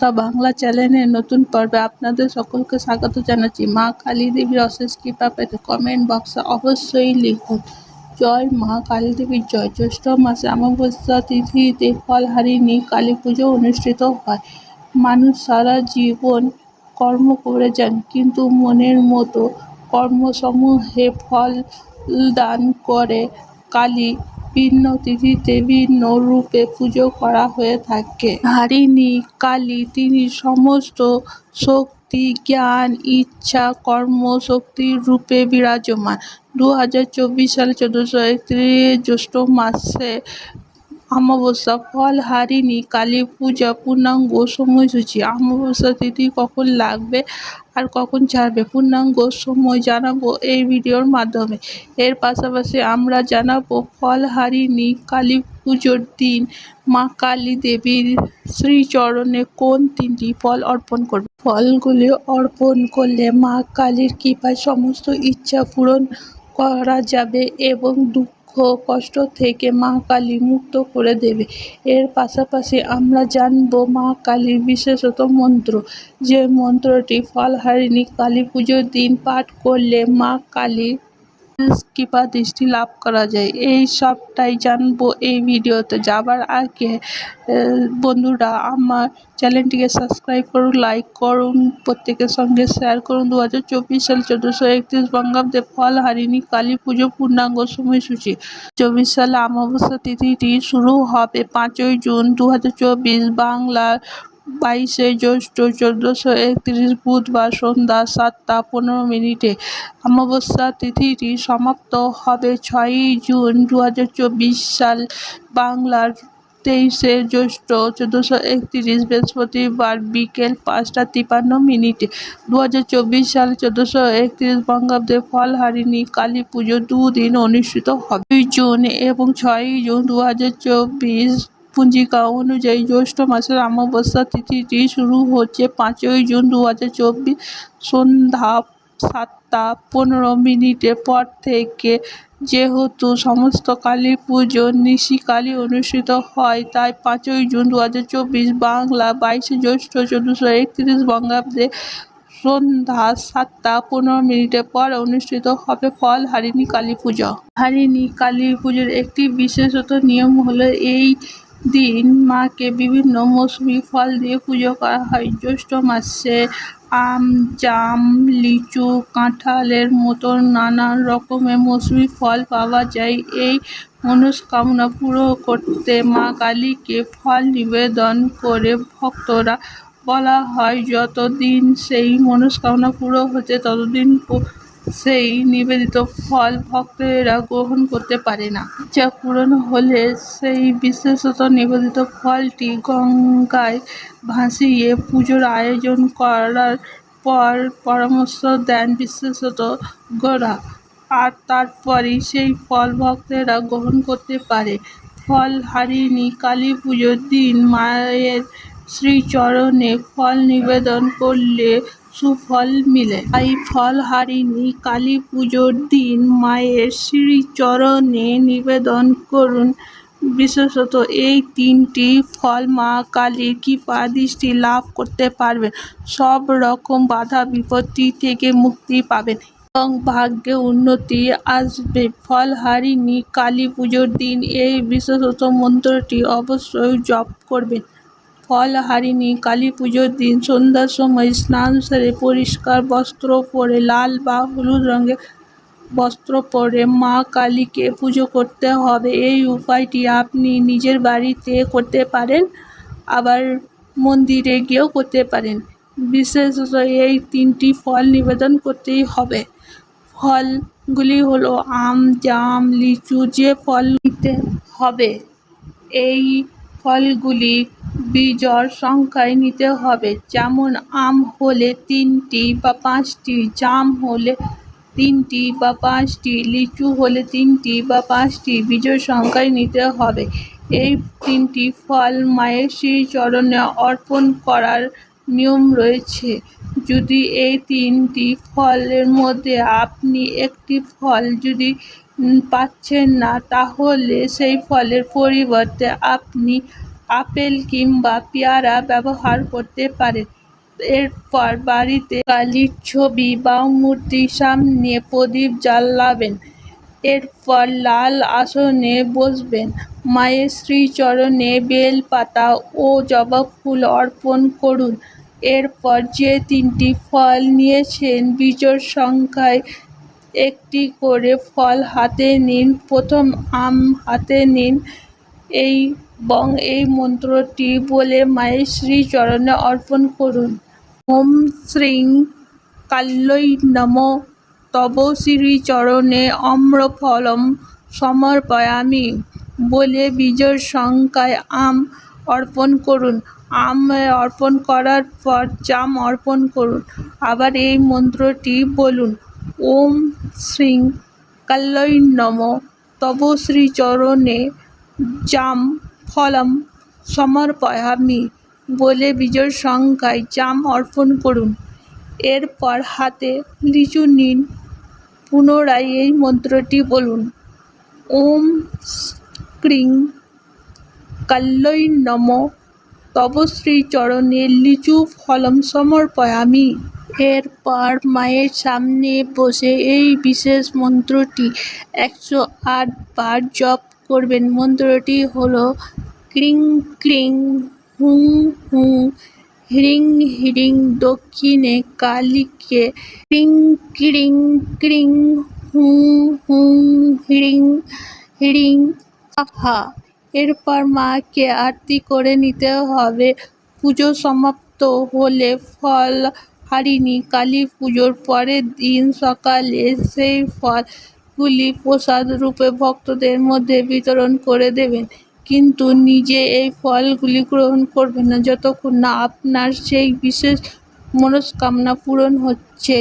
তা বাংলা চ্যানেলের নতুন পর্বে আপনাদের সকলকে স্বাগত জানাচ্ছি। মা কালী দেবীর অশেষ কৃপা পেতে কমেন্ট বক্সে অবশ্যই লিখুন। জয় মা কালী দেবীর জয়। জ্যৈষ্ঠ মাসে অমাবস্যা তিথিতে ফলহারিণী কালী পুজো অনুষ্ঠিত হয়। মানুষ সারা জীবন কর্ম করে যান, কিন্তু মনের মতো কর্মসমূহে ফল দান করে কালী ভিন্ন তিথিতে ভিন্ন রূপে পুজো করা হয়ে থাকে। হারিণী কালী, তিনি সমস্ত শক্তি, জ্ঞান, ইচ্ছা, কর্ম শক্তির রূপে বিরাজমান। দু হাজার চব্বিশ সালে চোদ্দোশো একত্রিশ জ্যৈষ্ঠ মাসে অমাবস্যা, ফল, হারিণী, কালী পূজা, পূর্ণাঙ্গ সময়সূচি। অমাবস্যা তিথি কখন লাগবে? আর কখন ছাড়বে? পূর্ণাঙ্গ সময় জানাব এই ভিডিওর মাধ্যমে। এর পাশাপাশি আমরা জানাব ফল হারিণী কালী পুজোর দিন। মা কালী দেবীর শ্রীচরণে কোন তিনটি ফল অর্পণ করবে? ফলগুলি অর্পণ করলে মা কালীর কৃপায় সমস্ত ইচ্ছা পূরণ করা যাবে এবং কষ্ট থেকে মা কালী মুক্ত করে দেবে। এর পাশাপাশি আমরা জানব মা কালীর বিশেষত মন্ত্র। যে মন্ত্রটি ফলহারিণী কালী পুজোর দিন পাঠ করলে মা কালীর কৃপা দৃষ্টি লাভ করা যায় এই সবটাই জানব এই ভিডিওতে যাবার আগে বন্ধুরা আমার চ্যানেলটিকে সাবস্ক্রাইব করুন লাইক করুন প্রত্যেকের সঙ্গে শেয়ার করুন দু হাজার চব্বিশ সাল চোদ্দোশো একত্রিশ বঙ্গাব্দে ফল হারিণী কালী পুজো পূর্ণাঙ্গ সময়সূচি চব্বিশ সালে অমাবস্যা তিথিটি শুরু হবে পাঁচই জুন দু হাজার চব্বিশ বাংলার বাইশে জ্যৈষ্ঠ চোদ্দোশো একত্রিশ বুধবার সন্ধ্যা সাতটা পনেরো মিনিটে অমাবস্যা তিথিটি সমাপ্ত হবে ছয়ই জুন দু হাজার চব্বিশ সাল বাংলার তেইশে জ্যৈষ্ঠ চোদ্দোশো একত্রিশ বৃহস্পতিবার বিকেল পাঁচটা তিপান্ন মিনিটে দু হাজার চব্বিশ সাল চোদ্দোশো একত্রিশ বঙ্গাব্দে ফলহারিণী কালী পুজো দুদিন অনুষ্ঠিত হবে। জুন এবং ছয়ই জুন দু হাজার চব্বিশ পঞ্জিকা অনুযায়ী জ্যৈষ্ঠ মাসের অমাবস্যা তিথিটি শুরু হচ্ছে পাঁচই জুন দু হাজার চব্বিশ সন্ধ্যা সাতটা পনেরো মিনিটের পর থেকে। যেহেতু সমস্ত কালী পুজো নিশিকালী অনুষ্ঠিত হয়, তাই পাঁচই জুন দু হাজার চব্বিশ বাংলা বাইশে জ্যৈষ্ঠ চোদ্দোশো একত্রিশ বঙ্গাব্দে সন্ধ্যা সাতটা পনেরো মিনিটের পর অনুষ্ঠিত হবে ফল হারিণী কালী পুজো। হারিণী কালী পুজোর একটি বিশেষত নিয়ম হলো এই দিন মাকে বিভিন্ন মৌসুমি ফল দিয়ে পুজো করা হয়। জ্যৈষ্ঠ মাসে আম, জাম, লিচু, কাঁঠালের মতো নানান রকমের মৌসুমি ফল পাওয়া যায়। এই মনস্কামনা পুরো করতে মা কালীকে ফল নিবেদন করে ভক্তরা বলা হয়, যতদিন সেই মনস্কামনা পুরো হচ্ছে, ততদিন সেই নিবেদিত ফল ভক্তেরা গ্রহণ করতে পারে না। যা পূরণ হলে সেই বিশেষত নিবেদিত ফলটি গঙ্গায় ভাসিয়ে পুজোর আয়োজন করার পর পরামর্শ দেন বিশেষত গোরা। আর তারপরই সেই ফল ভক্তেরা গ্রহণ করতে পারে। ফল হারিণী, কালী পুজোর দিন মায়ের শ্রীচরণে ফল নিবেদন করলে সুফল মিলে। তাই ফল হারিণী কালী পুজোর দিন মায়ের শ্রীচরণে নিবেদন করুন। বিশেষত এই তিনটি ফল মা কালীর কৃপা দৃষ্টি লাভ করতে পারবেন। সব রকম বাধা বিপত্তি থেকে মুক্তি পাবেন এবং ভাগ্যে উন্নতি আসবে। ফল হারিণী কালী পুজোর দিন এই বিশেষত মন্ত্রটি অবশ্যই জপ করবেন। ফল হারিণী কালী পুজোর দিন, সন্ধ্যার সময় স্নান সেরে পরিষ্কার বস্ত্র পরে, লাল বা হলুদ রঙের বস্ত্র পরে মা কালীকে পুজো করতে হবে। এই উপায়টি আপনি নিজের বাড়িতে করতে পারেন, আবার মন্দিরে গিয়েও করতে পারেন। বিশেষত এই তিনটি ফল নিবেদন করতেই হবে। ফলগুলি হলো আম, জাম, লিচু, যে ফল নিতে হবে, এই ফলগুলি বিজোড় সংখ্যায় নিতে হবে। যেমন, আম হলে তিনটি বা পাঁচটি, জাম হলে তিনটি বা পাঁচটি, লিচু হলে তিনটি বা পাঁচটি বিজোড় সংখ্যায় নিতে হবে। এই তিনটি ফল মায়ের শ্রী চরণে অর্পণ করার নিয়ম রয়েছে। যদি এই তিনটি ফলের মধ্যে আপনি একটি ফল যদি পাচ্ছেন না, তাহলে সেই ফলের পরিবর্তে আপনি আপেল কিংবা পেয়ারা ব্যবহার করতে পারেন এরপর বাড়িতে কালীর ছবি বা মূর্তির সামনে প্রদীপ জ্বালাবেন। এরপর লাল আসনে বসবেন। মায়ের শ্রীচরণে বেলপাতা ও জবা ফুল অর্পণ করুন। এরপর যে তিনটি ফল নিয়েছেন, বিজোড় সংখ্যায় একটি করে ফল হাতে নিন। প্রথম আম হাতে নিন। এই এবং এই মন্ত্রটি বলে, মায়ের শ্রীচরণে অর্পণ করুন। ওম শ্রীং কাল্যৈ নম। তব শ্রীচরণে অম্রফলম সমর্পয়ামি। বলে বিজয় সংখ্যায় আম অর্পণ করুন। আম অর্পণ করার পর জাম অর্পণ করুন। আবার এই মন্ত্রটি বলুন, ওম শ্রীং কাল্যৈ নম। তব শ্রীচরণে জাম ফলম সমর্পয়ামি বলে বিজয় সংখ্যায় জাম অর্পণ করুন। এরপর হাতে লিচু নিন। পুনরায় এই মন্ত্রটি বলুন। ওম ক্রিং কাল্যৈ নম। তব শ্রীচরণে লিচু ফলম সমর্পয়ামি। এরপর মায়ের সামনে বসে এই বিশেষ মন্ত্রটি একশো আট বার জপ করবেন। মন্ত্রটি হলো ক্রিং ক্রিং, হুং হুং, হ্রিং হ্রিং, দক্ষিণে কালীকে ক্রিং ক্রিং ক্রিং, হুং হুং, হ্রিং হ্রিং হা এরপর মাকে আরতি করে নিতে হবে। পুজো সমাপ্ত হলে ফল হারিনি। কালী পুজোর পরের দিন সকালে সেই ফলগুলি প্রসাদ রূপে ভক্তদের মধ্যে বিতরণ করে দেবেন। কিন্তু নিজে এই ফলগুলি গ্রহণ করবেন না। যতক্ষণ না আপনার সেই বিশেষ মনস্কামনা পূরণ হচ্ছে,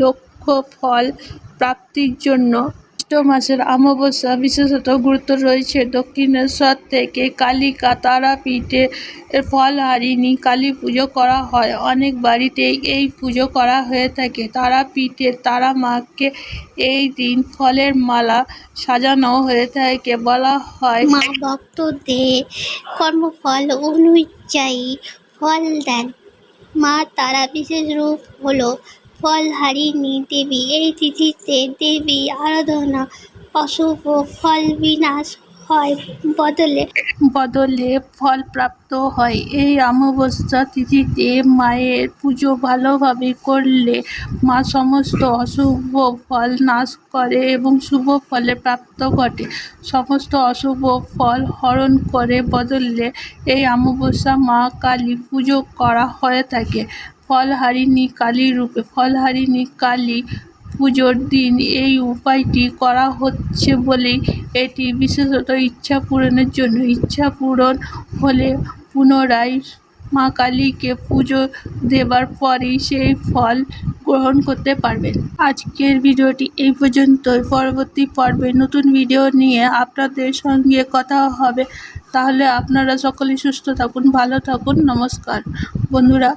লক্ষ্য ফল প্রাপ্তির জন্য জ্যৈষ্ঠ মাসের অমাবস্যা বিশেষত গুরুত্ব রয়েছে। দক্ষিণেশ্বর থেকে কালিকা তারাপীঠে ফলহারিণী কালী পুজো করা হয়। অনেক বাড়িতেই এই পুজো করা হয়ে থাকে। তারাপীঠের তারা মাকে এই দিন ফলের মালা সাজানো হয়ে থাকে। বলা হয় মা ভক্তদের কর্মফল অনুযায়ী ফল দেন। মা তারা বিশেষ রূপ হলো ফলহারিণী দেবী, এই তিথিতে দেবী আরাধনা, অশুভ ফল বিনাশ হয় বদলে। বদলে ফল প্রাপ্ত হয়। এই অমাবস্যা তিথিতে মায়ের পুজো ভালোভাবে করলে মা সমস্ত অশুভ ফল নাশ করে এবং শুভ ফলে প্রাপ্ত ঘটে। সমস্ত অশুভ ফল হরণ করে বদলে এই অমাবস্যা মা কালী পুজো করা হয়ে থাকে। ফলহারিণী কালী রূপে, ফলহারিণী কালী পুজোর দিন এই উপায়টি করা হচ্ছে বলেই এটি বিশেষত ইচ্ছা পূরণের জন্য। ইচ্ছা পূরণ হলে পুনরায় মা কালীকে পুজো দেবার পরেই সেই ফল গ্রহণ করতে পারবেন। আজকের ভিডিওটি এই পর্যন্তই। পরবর্তী পর্বে নতুন ভিডিও নিয়ে আপনাদের সঙ্গে কথা হবে। তাহলে আপনারা সকলেই সুস্থ থাকুন, ভালো থাকুন। নমস্কার। বন্ধুরা